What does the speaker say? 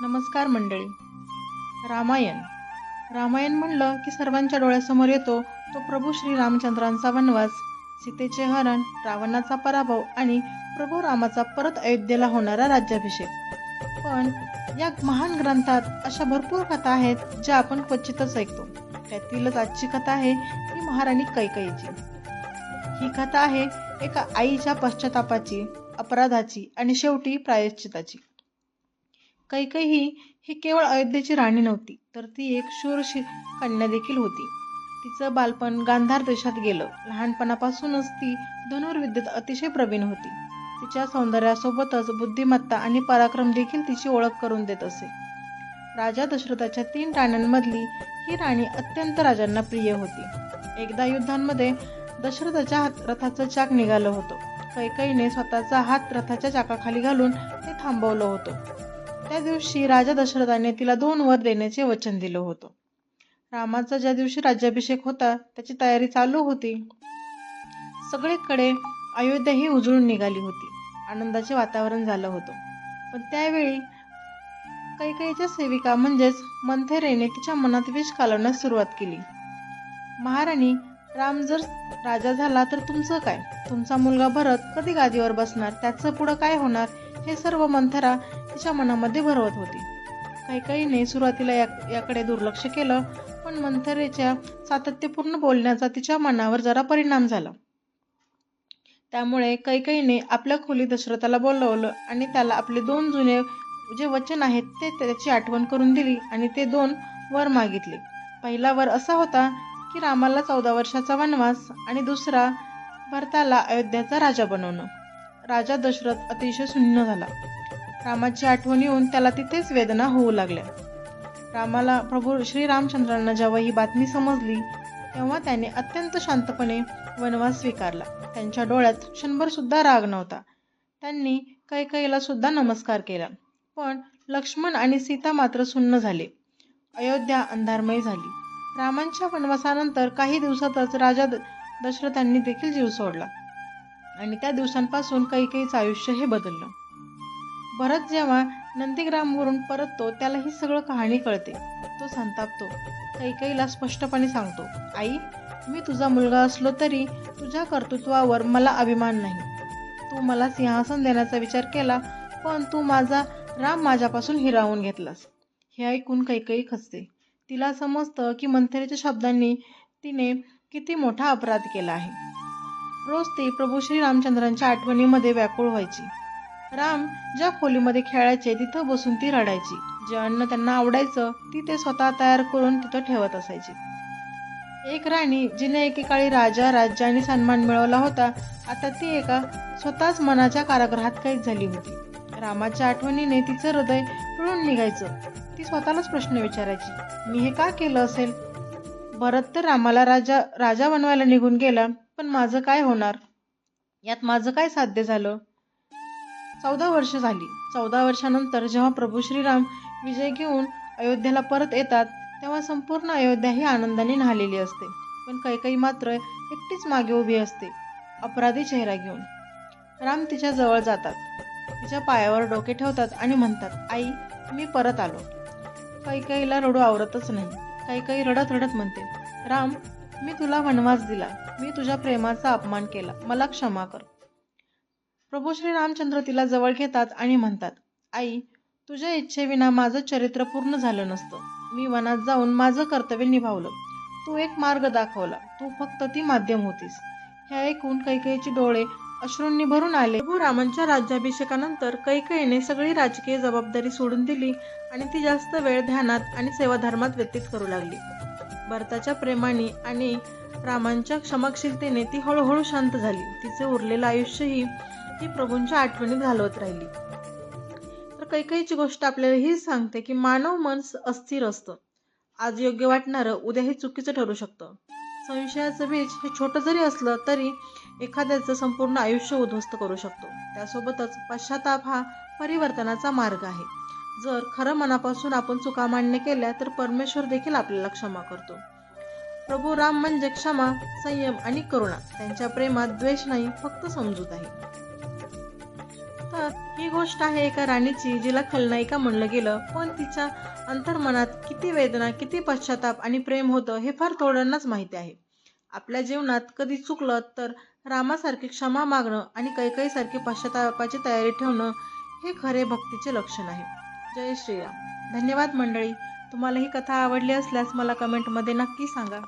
नमस्कार मंडळी. रामायण. रामायण म्हणलं की सर्वांच्या डोळ्यासमोर येतो तो प्रभू श्री रामचंद्रांचा वनवास. सीतेचे हरण रावणाचा पराभव आणि प्रभू रामाचा परत अयोध्येला होणारा राज्याभिषेक. पण या महान ग्रंथात अशा भरपूर कथा आहेत ज्या आपण क्वचितच ऐकतो. त्यातीलच आजची कथा आहे ती महाराणी कैकईची ही कथा आहे एका आईच्या पश्चातापाची अपराधाची आणि शेवटी प्रायश्चिताची. कैकई ही केवळ अयोध्येची राणी नव्हती तर ती एक शूरशी कन्या देखील होती. तिचं बालपण गांधार देशात गेलं. लहानपणापासूनच ती धनुर्विद्येत अतिशय प्रवीण होती. तिच्या सौंदर्यासोबतच बुद्धिमत्ता आणि पराक्रम देखील तिची ओळख करून देत असे. राजा दशरथाच्या तीन राण्यांमधली ही राणी अत्यंत राजांना प्रिय होती. एकदा युद्धांमध्ये दशरथाच्या हात रथाचं चाक निघालं होतं. कैकईने स्वतःचा हात रथाच्या चाकाखाली घालून ते थांबवलं होतं. त्या दिवशी राजा दशरथाने तिला दोन वर देण्याचे वचन दिलं होतं. रामाचा ज्या दिवशी राज्याभिषेक होता त्याची तयारी चालू होती. सगळीकडे अयोध्या ही उजळून निघाली होती. आनंदाचे वातावरण झालं होतं. पण त्यावेळी कैकेईच्या सेविका म्हणजेच मंथेरेने तिच्या मनात विष कालवण्यास सुरुवात केली. महाराणी राम जर राजा झाला तर तुमचं काय? तुमचा मुलगा भरत कधी गादीवर बसणार? त्याचं पुढं काय होणार? हे सर्व मंथरा तिच्या मनामध्ये भरवत होती. कैकईने सुरुवातीला या याकडे दुर्लक्ष केलं पण मंथरेच्या सातत्यपूर्ण बोलण्याचा तिच्या मनावर जरा परिणाम झाला. त्यामुळे कैकईने आपल्या खोली दशरथाला बोलवलं आणि त्याला आपले दोन जुने जे वचन आहेत ते त्याची आठवण करून दिली आणि ते दोन वर मागितले. पहिला वर असा होता की रामाला चौदा वर्षाचा वनवास आणि दुसरा भरताला अयोध्याचा राजा बनवणं. राजा दशरथ अतिशय सुन्न झाला. रामाची आठवण येऊन त्याला तिथेच वेदना होऊ लागल्या. रामाला प्रभू श्री रामचंद्रांना जेव्हा ही बातमी समजली तेव्हा त्याने अत्यंत शांतपणे वनवास स्वीकारला. त्यांच्या डोळ्यात क्षणभर सुद्धा राग नव्हता. त्यांनी कैकईला सुद्धा नमस्कार केला. पण लक्ष्मण आणि सीता मात्र सुन्न झाले. अयोध्या अंधारमय झाली. रामांच्या वनवासानंतर काही दिवसातच राजा द- दशरथांनी देखील जीव सोडला. आणि त्या दिवसांपासून कैकईचं आयुष्य हे बदललं. भरत जेव्हा नंदीग्रामवरून परततो त्याला ही सगळं कहाणी कळते. तो संतापतो. कैकईला स्पष्टपणे सांगतो आई मी तुझा मुलगा असलो तरी तुझ्या कर्तृत्वावर मला अभिमान नाही. तू मला सिंहासन देण्याचा विचार केला पण तू माझा राम माझ्यापासून हिरावून घेतलास. हे ऐकून कैकई खचते. तिला समजतं की मंथरेच्या शब्दांनी तिने किती मोठा अपराध केला आहे. रोज ती प्रभू श्री रामचंद्रांच्या आठवणीमध्ये व्याकुळ व्हायची. राम ज्या खोलीमध्ये खेळायचे तिथं बसून ती रडायची. जे अन्न त्यांना आवडायचं ती ते स्वतः तयार करून तिथं ठेवत असायची. एक राणी जिने एकेकाळी राजा राज्य आणि सन्मान मिळवला होता आता ती एका स्वतःच मनाच्या कारागृहात कैद झाली होती. रामाच्या आठवणीने तिचं हृदय पिळून निघायचं. ती स्वतःलाच प्रश्न विचारायची मी हे का केलं असेल? भरत तर रामाला राजा राजा बनवायला निघून गेला पण माझं काय होणार? यात माझं काय साध्य झालं? चौदा वर्ष झाली. चौदा वर्षानंतर जेव्हा प्रभू श्रीराम विजय घेऊन अयोध्येला परत येतात तेव्हा संपूर्ण अयोध्या ही आनंदाने न्हालेली असते. पण कैकई मात्र एकटीच मागे उभी असते अपराधी चेहरा घेऊन. राम तिच्या जवळ जातात. तिच्या पायावर डोके ठेवतात आणि म्हणतात आई मी परत आलो. कैकईला रडू आवरतच नाही. कैकई रडत रडत म्हणते राम मी तुला वनवास दिला. मी तुझ्या प्रेमाचा अपमान केला. मला क्षमा कर. प्रभू श्री रामचंद्र तिला जवळ घेतात आणि म्हणतात आई तुझ्या इच्छेविना माझं चरित्र पूर्ण झालं नसतं. मी वनात जाऊन माझं कर्तव्य निभावलं. तू एक मार्ग दाखवला. तू फक्त ती माध्यम होतीस. हे ऐकून कैकेयीचे डोळे अश्रूंनी भरून आले. प्रभू रामांच्या राज्याभिषेकानंतर कैकेयीने सगळी राजकीय जबाबदारी सोडून दिली आणि ती जास्त वेळ ध्यानात आणि सेवाधर्मात व्यतीत करू लागली. भरताच्या प्रेमाने आणि रामांच्या क्षमाशीलतेने ती हळूहळू शांत झाली. तिचे उरलेलं आयुष्यही ती प्रभूंच्या आठवणीत घालवत राहिली. तर कैकईची गोष्ट आपल्याला ही सांगते की मानव मन अस्थिर असतं. आज योग्य वाटणारं उद्या हे चुकीचं ठरू शकतं. संशयाचं बीज हे छोटं जरी असलं तरी एखाद्याचं संपूर्ण आयुष्य उद्ध्वस्त करू शकतो. त्यासोबतच पश्चाताप हा परिवर्तनाचा मार्ग आहे. जर खरं मनापासून आपण चुका मान्य केल्या तर परमेश्वर देखील आपल्याला क्षमा करतो. प्रभू राम म्हणजे क्षमा संयम आणि करुणा. त्यांच्या प्रेमात द्वेष नाही फक्त समजूत आहे. तर ही गोष्ट आहे एका राणीची जिला खलनायिका म्हणलं गेलं. पण तिच्या अंतर्मनात किती वेदना किती पश्चाताप आणि प्रेम होतं हे फार थोड्यांनाच माहिती आहे. आपल्या जीवनात कधी चुकलं तर रामासारखी क्षमा मागणं आणि कैकईसारखी पश्चातापाची तयारी ठेवणं हे खरे भक्तीचे लक्षण आहे. जय श्रीराम. धन्यवाद मंडळी. तुम्हाला ही कथा आवडली असल्यास मला कमेंटमध्ये नक्की सांगा.